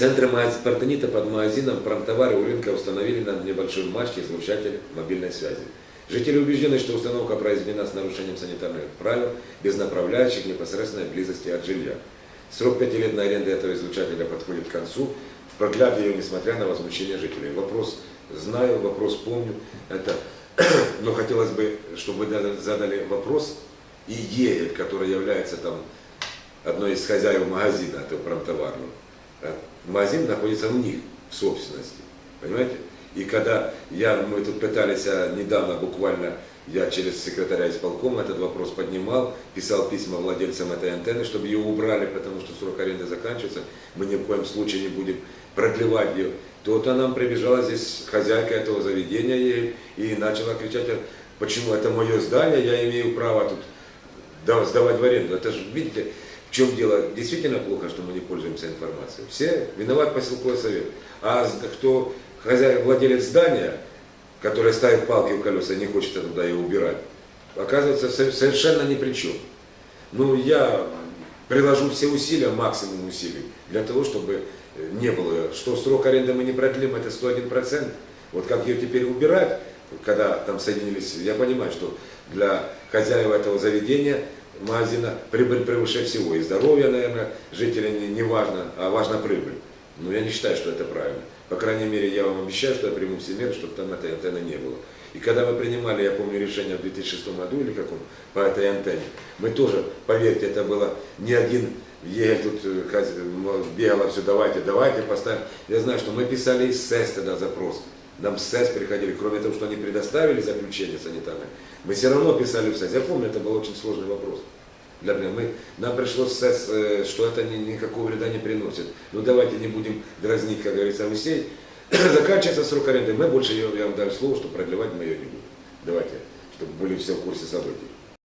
Магаз- Партенита под магазином промтовары у рынка установили на небольшой мачте излучатель мобильной связи. Жители убеждены, что установка произведена с нарушением санитарных правил, без направляющих непосредственной близости от жилья. Срок пятилетной аренды этого излучателя подходит к концу. Продлят ее, несмотря на возмущение жителей. Вопрос знаю, вопрос помню. Это, но хотелось бы, чтобы вы дали- задали вопрос и Егель, который является там одной из хозяев магазина, этого промтоварного. А Магазин находится у них в собственности. Понимаете? И когда я, мы тут пытались а, недавно, буквально, я через секретаря исполкома этот вопрос поднимал, писал письма владельцам этой антенны, чтобы ее убрали, потому что срок аренды заканчивается, мы ни в коем случае не будем продлевать ее. То-то нам прибежала здесь хозяйка этого заведения ей и начала кричать, «А почему это мое здание, я имею право тут да- сдавать в аренду. Это же, видите, чем дело? Действительно плохо, что мы не пользуемся информацией. Все виноват поселковый совет. А кто хозяин, владелец здания, который ставит палки в колеса и не хочет туда ее убирать, оказывается со- совершенно ни при чем. Ну, я приложу все усилия, максимум усилий, для того, чтобы э, не было, что срок аренды мы не продлим, это 101%. Вот как ее теперь убирать, когда там соединились, я понимаю, что для хозяева этого заведения, магазина, прибыль превыше всего. И здоровье, наверное, жителей не, важно, а важна прибыль. Но я не считаю, что это правильно. По крайней мере, я вам обещаю, что я приму все меры, чтобы там этой антенны не было. И когда мы принимали, я помню, решение в 2006 году или каком, по этой антенне, мы тоже, поверьте, это было не один Егель тут э, бегала все, давайте, давайте поставим. Я знаю, что мы писали из СЭС тогда запрос. Нам с СЭС приходили, кроме того, что они предоставили заключение санитарное, мы все равно писали в СЭС. Я помню, это был очень сложный вопрос. Для меня. Мы, нам пришлось СЭС, э, что это ни- никакого вреда не приносит. Ну давайте не будем дразнить, как говорится, Алексей. Заканчивается срок аренды, мы больше ее, я вам даю слово, что продлевать мы ее не будем. Давайте, чтобы были все в курсе событий.